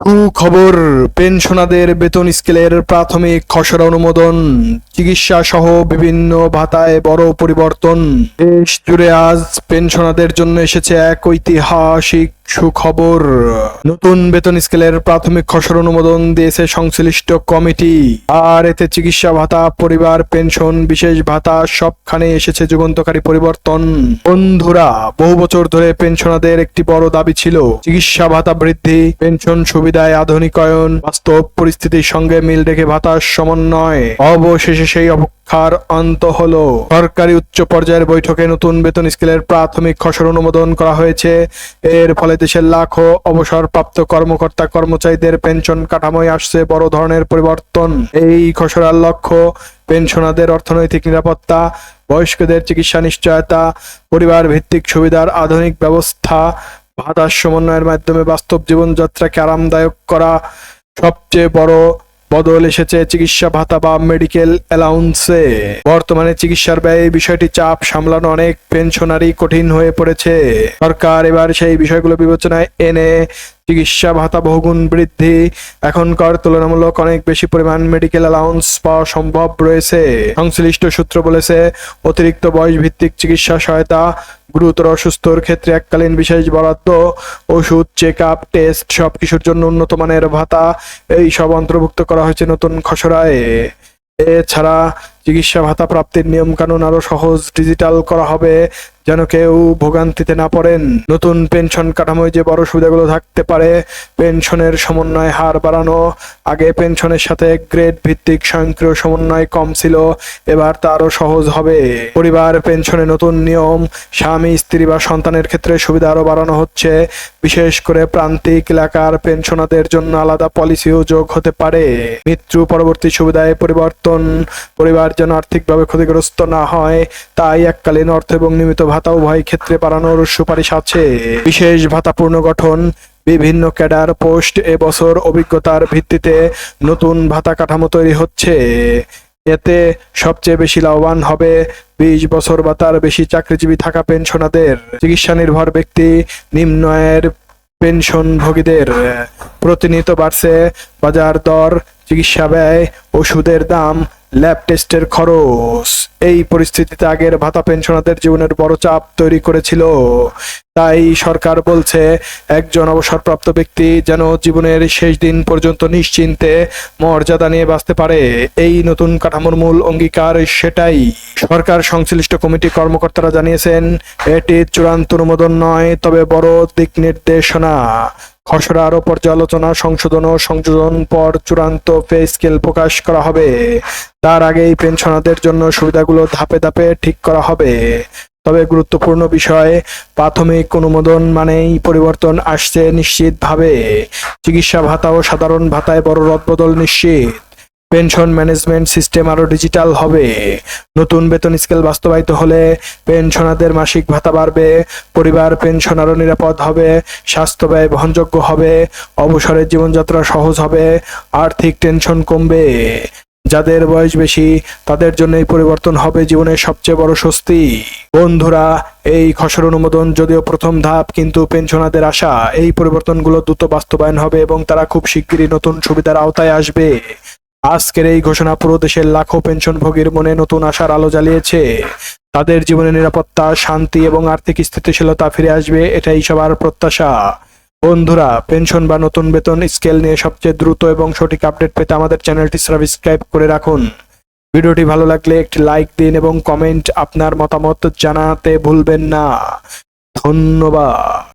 সুখবর পেনশনাদের বেতন স্কেলের প্রাথমিক খসড়া অনুমোদন চিকিৎসা সহ বিভিন্ন ভাতায় বড় পরিবর্তন। দেশ জুড়ে আজ পেনশনাদের জন্য এসেছে এক ঐতিহাসিক সুখবর। নতুন বেতন স্কেলের প্রাথমিক খসড়া অনুমোদন দিয়েছে সংশ্লিষ্ট কমিটি। আর এতে চিকিৎসা ভাতা, পরিবার, পেনশন, বিশেষ ভাতা, সবখানে এসেছে যুগান্তকারী পরিবর্তন। বন্ধুরা, বহু বছর ধরে পেনশনাদের একটি বড় দাবি ছিল, চিকিৎসা ভাতা বৃদ্ধি, পেনশন সুবিধায় আধুনিকায়ন, বাস্তব পরিস্থিতির সঙ্গে মিল রেখে ভাতার সমন্বয় অবশেষে সেই অপেক্ষার অন্ত হলো। সরকারি উচ্চ পর্যায়ের বৈঠকে নতুন বেতন স্কেলের প্রাথমিক খসড়া অনুমোদন করা হয়েছে। এর ফলে দেশের লাখো অবসরপ্রাপ্ত কর্মকর্তা কর্মচারীদের পেনশন কাঠামোয় আসছে বড় ধরনের পরিবর্তন। এই খসড়ার লক্ষ্য পেনশনাদের অর্থনৈতিক নিরাপত্তা, বয়স্কদের চিকিৎসা নিশ্চয়তা পরিবার ভিত্তিক সুবিধার আধুনিক ব্যবস্থা ভাতার সমন্বয়ের মাধ্যমে বাস্তব জীবনযাত্রাকে আরামদায়ক করা সবচেয়ে বড় বদল এসেছে চিকিৎসা ভাতা বা মেডিকেল অ্যালাউন্সে বর্তমানে চিকিৎসার ব্যয় বিষয়টি চাপ সামলানো অনেক পেনশনারি কঠিন হয়ে পড়েছে। সরকার এবার সেই বিষয়গুলো বিবেচনায় এনে চিকিৎসা ভাতা বহুগুণ বৃদ্ধি। এখনকার তুলনামূলক অনেক বেশি পরিমাণ মেডিকেল অ্যালাউন্স পাওয়া সম্ভব রয়েছে। সংশ্লিষ্ট সূত্র বলেছে, অতিরিক্ত বয়স ভিত্তিক চিকিৎসা সহায়তা, গুরুতর অসুস্থর ক্ষেত্রে এককালীন বিশেষ বরাদ্দ, ওষুধ চেক আপ টেস্ট সব কিছুর জন্য উন্নত মানের ভাতা, এই সব অন্তর্ভুক্ত করা হয়েছে নতুন খসড়ায়। এছাড়া চিকিৎসা ভাতা প্রাপ্তির নিয়ম কানুন আরও সহজ, ডিজিটাল করা হবে যেন কেউ ভোগান্তিতে না পড়েন। নতুন পেনশন কাঠামোয় যে বড় সুবিধাগুলো থাকতে পারে, পেনশনের সমন্বয় হার বাড়ানো, আগে পেনশনের সাথে গ্রেড ভিত্তিক স্বয়ংক্রিয় সমন্বয় কম ছিল, এবার তা আরও সহজ হবে। পরিবার, পেনশনে নতুন নিয়ম, স্বামী, স্ত্রী বা সন্তানের ক্ষেত্রে সুবিধা আরও বাড়ানো হচ্ছে। বিশেষ করে প্রান্তিক এলাকার পেনশনারদের জন্য আলাদা পলিসিও যোগ হতে পারে। মৃত্যু পরবর্তী সুবিধায় পরিবর্তন, পরিবার যেন আর্থিকভাবে ক্ষতিগ্রস্ত না হয়, তাই এককালীন অর্থ এবং নিয়মিত ভাতা উভয় ক্ষেত্রে বাড়ানোর সুপারিশ আছে। বিশেষ ভাতা পুনর্গঠন বিভিন্ন ক্যাডার, পোস্ট এবছর অভিজ্ঞতার ভিত্তিতে নতুন ভাতা কাঠামো তৈরি হচ্ছে। এতে সবচেয়ে বেশি লাভবান হবে বিশ বছর বা তার বেশি চাকরিজীবী থাকা পেনশনারদের। চিকিৎসা নির্ভর ব্যক্তি, নিম্ন আয়ের পেনশনভোগীদের। প্রতিনিয়ত বাড়ছে বাজার দর, চিকিৎসা ব্যয়, ওষুধের দাম ল্যাব টেস্টের খরচ। এই পরিস্থিতিতে আগের ভাতা পেনশনারদের জীবনের বড় চাপ তৈরি করেছিল। তাই সরকার বলছে, একজন অবসরপ্রাপ্ত ব্যক্তি যেন জীবনের শেষ দিন পর্যন্ত নিশ্চিন্তে মর্যাদা নিয়ে বাঁচতে পারে। এই নতুন কাঠামোর মূল অঙ্গীকার সেটাই। সরকার সংশ্লিষ্ট কমিটি কর্মকর্তারা জানিয়েছেন, এটি চূড়ান্ত অনুমোদন নয়, তবে বড় দিক নির্দেশনা। খসড়া আরও পর্যালোচনা, সংশোধন ও সংযোজন পর চূড়ান্ত পে স্কেল প্রকাশ করা হবে। তার আগেই পেনশনারদের জন্য সুবিধাগুলো ধাপে ধাপে ঠিক করা হবে। তবে গুরুত্বপূর্ণ বিষয়, প্রাথমিক অনুমোদন মানেই পরিবর্তন আসছে নিশ্চিতভাবে। চিকিৎসা ভাতা ও সাধারণ ভাতায় বড় রদবদল নিশ্চিত। পেনশন ম্যানেজমেন্ট সিস্টেম আরও ডিজিটাল হবে। নতুন বেতন স্কেল বাস্তবায়িত হলে পেনশনারদের মাসিক ভাতা বাড়বে, পরিবার পেনশন আরও নিরাপদ হবে, স্বাস্থ্য ব্যয় বহনযোগ্য হবে, অবসরের জীবনযাত্রা সহজ হবে, আর্থিক টেনশন কমবে। যাদের বয়স বেশি, তাদের জন্য এই পরিবর্তন হবে জীবনের সবচেয়ে বড় স্বস্তি। বন্ধুরা, এই খসড়া অনুমোদন যদিও প্রথম ধাপ, কিন্তু পেনশনারদের আশা, এই পরিবর্তনগুলো দ্রুত বাস্তবায়ন হবে এবং তারা খুব শিগগিরই নতুন সুবিধার আওতায় আসবে। আজকের এই ঘোষণা পুরো দেশের লাখো পেনশনভোগীর মনে নতুন আশার আলো জ্বালিয়েছে। তাদের জীবনে নিরাপত্তা, শান্তি এবং আর্থিক স্থিতিশীলতা ফিরে আসবে, এটাই সবার প্রত্যাশা। বন্ধুরা, পেনশন বা নতুন বেতন স্কেল নিয়ে সবচেয়ে দ্রুত এবং সঠিক আপডেট পেতে আমাদের চ্যানেলটি সাবস্ক্রাইব করে রাখুন। ভিডিওটি ভালো লাগলে একটি লাইক দিন এবং কমেন্ট আপনার মতামত জানাতে ভুলবেন না। ধন্যবাদ।